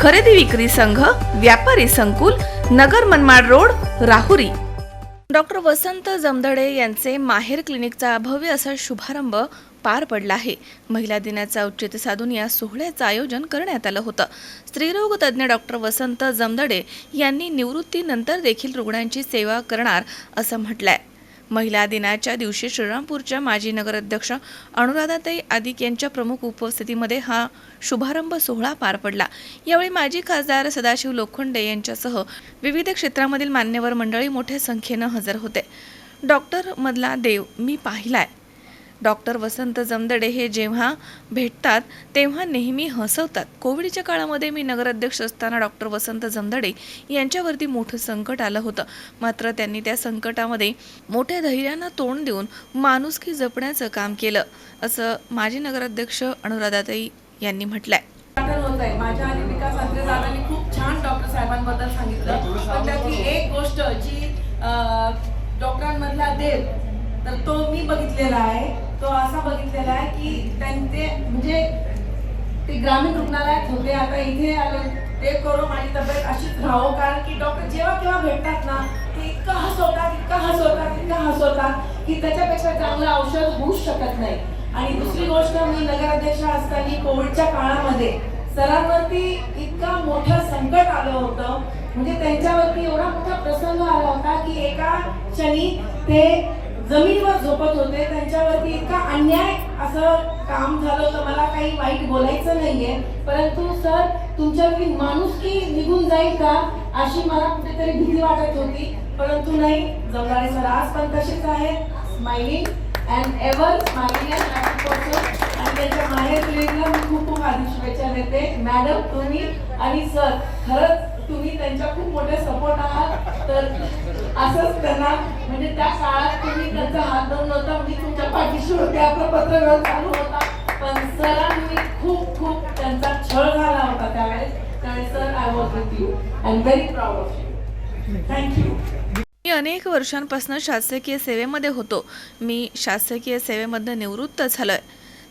खरेदी विक्री संघ व्यापारी संकुल नगर मनमाड रोड राहुरी. डॉक्टर वसंत जमदडे यांचे माहेर क्लिनिकचा भव्य असा शुभारंभ पार पडला आहे. महिला दिनाचा औचित्य साधून या सोहळ्याचं आयोजन करण्यात आलं होतं. स्त्रीरोग तज्ज्ञ डॉक्टर वसंत जमदडे यांनी निवृत्तीनंतर देखील रुग्णांची सेवा करणार असं म्हटलंय. महिला दिनाच्या दिवशी श्रीरामपूरच्या माजी नगराध्यक्ष अनुराधाताई आदिक यांच्या प्रमुख उपस्थितीमध्ये हा शुभारंभ सोहळा पार पडला. यावेळी माजी खासदार सदाशिव लोखंडे यांच्यासह विविध क्षेत्रामधील मान्यवर मंडळी मोठ्या संख्येनं हजर होते. डॉक्टर मधला देव मी पाहिलाय. डॉक्टर वसंत जमदडे हे जेव्हा भेटतात तेव्हा नेहमी हसवतात. कोविडच्या काळामध्ये मी नगराध्यक्ष असताना डॉक्टर वसंत जमदडे यांच्यावरती मोठं संकट आलं होतं. मात्र त्यांनी त्या संकटामध्ये मोठ्या धैर्यानं तोंड देऊन माणुसकी जपण्याचं काम केलं असं माजी नगराध्यक्ष अनुराधाताई यांनी म्हटलंय. आहे. माझ्या आणि विकास दादांनी खूप छान डॉक्टर साहेबांबद्दल सांगितलं. पण त्यातली एक गोष्ट जी डॉक्टरांमधला देव तर तो मी बघितलेला आहे. तो असा बघितलेला आहे की त्यांचे म्हणजे ते ग्रामीण रुग्णालयात होते. आता इथे आले ते करो माझी तब्येत अशीच राहो. कारण की डॉक्टर जेव्हा केव्हा भेटतात ना ते इतकं हसवतात इतकं हसवतात इतकं हसवतात की त्याच्यापेक्षा चांगलं औषध होऊच शकत नाही. आणि दुसरी गोष्ट मी नगराध्यक्ष असताना कोविडच्या काळामध्ये सरांवरती इतका मोठं संकट आलं होतं. म्हणजे त्यांच्यावरती एवढा मोठा प्रसंग आला होता की एका क्षणी ते जमिनीवर झोपत होते. त्यांच्यावरती इतका अन्याय असं काम झालं होतं. मला काही वाईट बोलायचं नाहीये. परंतु सर तुमच्यावरती माणुसकी निघून जाईल का? अशी मला कुठेतरी भीती वाटत होती. परंतु नाही. जमणारे सर आज पण तसेच आहेत. Smiling and ever smiling and happy person आणि त्यांच्या माहेर मी खूप खूप आधी शुभेच्छा देते. मॅडम तुम्ही आणि सर खरंच तुम्ही त्यांच्या खूप मोठे सपोर्ट आहात. तर असंच त्यांना म्हणजे त्या काळात तुम्ही त्यांचा हात धरून होता मी तुमच्या पाठीशी होते आपला पत्रव्यवहार चालू होता. पण सरांनी खूप खूप त्यांचा छळ झाला होता त्यावेळेस. त्यावेळेस sir I was with you and very proud of you thank you मी अनेक वर्षांपासून शासकीय सेवेमध्ये होतो. मी शासकीय सेवेमधनं निवृत्त झालोय.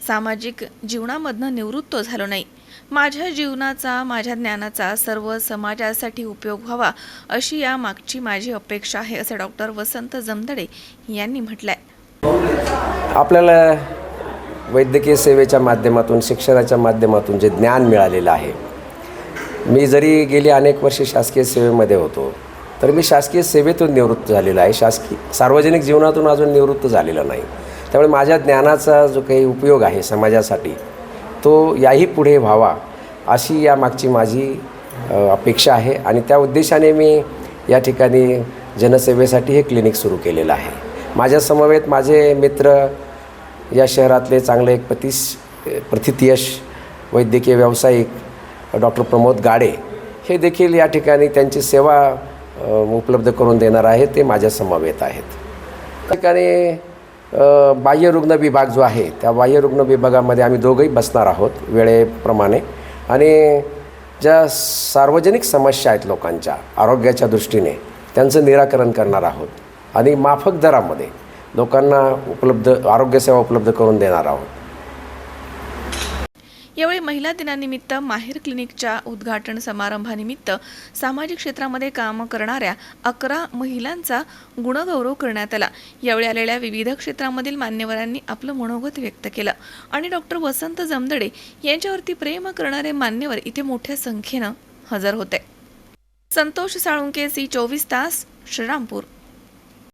सामाजिक जीवनामधनं निवृत्त झालो नाही. माझ्या जीवनाचा माझ्या ज्ञानाचा सर्व समाजासाठी उपयोग व्हावा अशी या मागची माझी अपेक्षा आहे असं डॉक्टर वसंत जमदडे यांनी म्हटलंय. आपल्याला वैद्यकीय सेवेच्या माध्यमातून शिक्षणाच्या माध्यमातून जे ज्ञान मिळालेलं आहे. मी जरी गेली अनेक वर्षे शासकीय सेवेमध्ये होतो तर मी शासकीय सेवेतून निवृत्त झालेलो आहे. शासकीय सार्वजनिक जीवनातून अजून निवृत्त झालेलं नाही. त्यामुळे माझ्या ज्ञानाचा जो काही उपयोग आहे समाजासाठी तो याही पुढे व्हावा अशी या मागची माझी अपेक्षा आहे आणि त्या उद्देशाने मी या ठिकाणी जनसेवेसाठी हे क्लिनिक सुरू केलेलं आहे. माझ्यासमवेत माझे मित्र या शहरातले चांगले एक प्रतिश प्रथितयश वैद्यकीय व्यावसायिक डॉक्टर प्रमोद गाडे हे देखील या ठिकाणी त्यांची सेवा उपलब्ध करून देणार आहेत ते माझ्या समवेत आहेत. त्या ठिकाणी बाह्यरुग्ण विभाग जो आहे त्या बाह्यरुग्ण विभागामध्ये आम्ही दोघंही बसणार आहोत वेळेप्रमाणे. आणि ज्या सार्वजनिक समस्या आहेत लोकांच्या आरोग्याच्या दृष्टीने त्यांचं निराकरण करणार आहोत. आणि माफक दरामध्ये लोकांना उपलब्ध आरोग्यसेवा उपलब्ध करून देणार आहोत. यावेळी महिला दिनानिमित्त माहेर क्लिनिकच्या उद्घाटन समारंभानिमित्त सामाजिक क्षेत्रामध्ये काम करणाऱ्या अकरा महिलांचा गुणगौरव करण्यात आला. यावेळी आलेल्या विविध क्षेत्रामधील मान्यवरांनी आपलं मनोगत व्यक्त केलं. आणि डॉक्टर वसंत जमदडे यांच्यावरती प्रेम करणारे मान्यवर इथे मोठ्या संख्येनं हजर होते. संतोष साळुंके सी चोवीस तास श्रीरामपूर.